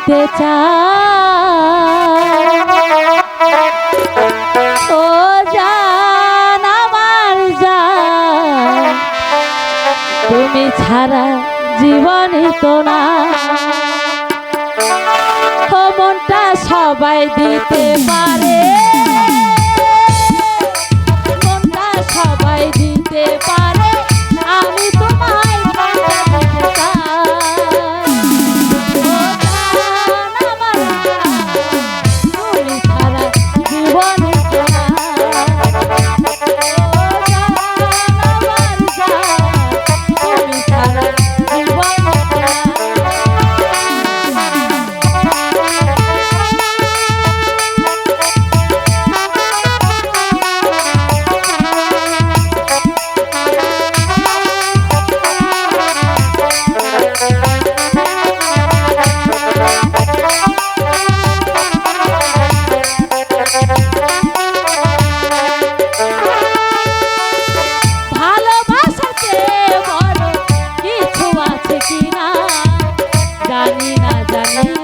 দিতে চাই। ও জান আমার জান তুমি ছাড়া জীবনই তো না। সবাই দিতে Thank you.